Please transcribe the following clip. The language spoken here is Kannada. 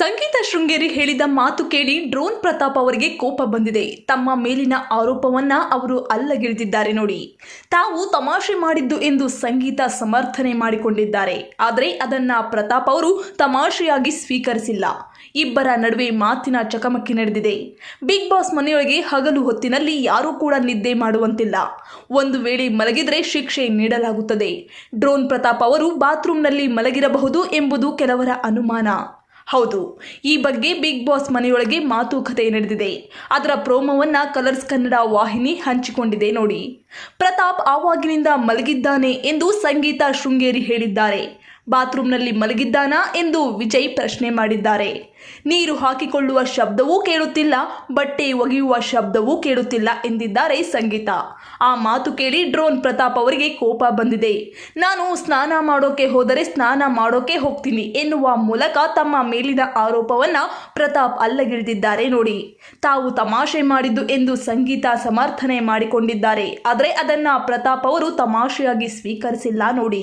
ಸಂಗೀತ ಶೃಂಗೇರಿ ಹೇಳಿದ ಮಾತು ಕೇಳಿ ಡ್ರೋನ್ ಪ್ರತಾಪ್ ಅವರಿಗೆ ಕೋಪ ಬಂದಿದೆ. ತಮ್ಮ ಮೇಲಿನ ಆರೋಪವನ್ನ ಅವರು ಅಲ್ಲಗಿಳಿದಿದ್ದಾರೆ ನೋಡಿ. ತಾವು ತಮಾಷೆ ಮಾಡಿದ್ದು ಎಂದು ಸಂಗೀತ ಸಮರ್ಥನೆ ಮಾಡಿಕೊಂಡಿದ್ದಾರೆ. ಆದರೆ ಅದನ್ನ ಪ್ರತಾಪ್ ಅವರು ತಮಾಷೆಯಾಗಿ ಸ್ವೀಕರಿಸಿಲ್ಲ. ಇಬ್ಬರ ನಡುವೆ ಮಾತಿನ ಚಕಮಕಿ ನಡೆದಿದೆ. ಬಿಗ್ ಬಾಸ್ ಮನೆಯೊಳಗೆ ಹಗಲು ಹೊತ್ತಿನಲ್ಲಿ ಯಾರೂ ಕೂಡ ನಿದ್ದೆ ಮಾಡುವಂತಿಲ್ಲ. ಒಂದು ವೇಳೆ ಮಲಗಿದರೆ ಶಿಕ್ಷೆ ನೀಡಲಾಗುತ್ತದೆ. ಡ್ರೋನ್ ಪ್ರತಾಪ್ ಅವರು ಬಾತ್ರೂಮ್ನಲ್ಲಿ ಮಲಗಿರಬಹುದು ಎಂಬುದು ಕೆಲವರ ಅನುಮಾನ. ಹೌದು, ಈ ಬಗ್ಗೆ ಬಿಗ್ ಬಾಸ್ ಮನೆಯೊಳಗೆ ಮಾತುಕತೆ ನಡೆದಿದೆ. ಅದರ ಪ್ರೋಮೋವನ್ನ ಕಲರ್ಸ್ ಕನ್ನಡ ವಾಹಿನಿ ಹಂಚಿಕೊಂಡಿದೆ ನೋಡಿ. ಪ್ರತಾಪ್ ಆವಾಗಿನಿಂದ ಮಲಗಿದ್ದಾನೆ ಎಂದು ಸಂಗೀತ ಶೃಂಗೇರಿ ಹೇಳಿದ್ದಾರೆ. ಬಾತ್ರೂಮ್ನಲ್ಲಿ ಮಲಗಿದ್ದಾನಾ ಎಂದು ವಿಜಯ್ ಪ್ರಶ್ನೆ ಮಾಡಿದ್ದಾರೆ. ನೀರು ಹಾಕಿಕೊಳ್ಳುವ ಶಬ್ದವೂ ಕೇಳುತ್ತಿಲ್ಲ, ಬಟ್ಟೆ ಒಗೆಯುವ ಶಬ್ದವೂ ಕೇಳುತ್ತಿಲ್ಲ ಎಂದಿದ್ದಾರೆ ಸಂಗೀತ. ಆ ಮಾತು ಕೇಳಿ ಡ್ರೋನ್ ಪ್ರತಾಪ್ ಅವರಿಗೆ ಕೋಪ ಬಂದಿದೆ. ನಾನು ಸ್ನಾನ ಮಾಡೋಕೆ ಹೋದರೆ ಸ್ನಾನ ಮಾಡೋಕೆ ಹೋಗ್ತೀನಿ ಎನ್ನುವ ಮೂಲಕ ತಮ್ಮ ಮೇಲಿನ ಆರೋಪವನ್ನ ಪ್ರತಾಪ್ ಅಲ್ಲಗಿಳಿದಿದ್ದಾರೆ ನೋಡಿ. ತಾವು ತಮಾಷೆ ಮಾಡಿದ್ದು ಎಂದು ಸಂಗೀತ ಸಮರ್ಥನೆ ಮಾಡಿಕೊಂಡಿದ್ದಾರೆ. ಆದರೆ ಅದನ್ನ ಪ್ರತಾಪ್ ಅವರು ತಮಾಷೆಯಾಗಿ ಸ್ವೀಕರಿಸಿಲ್ಲ ನೋಡಿ.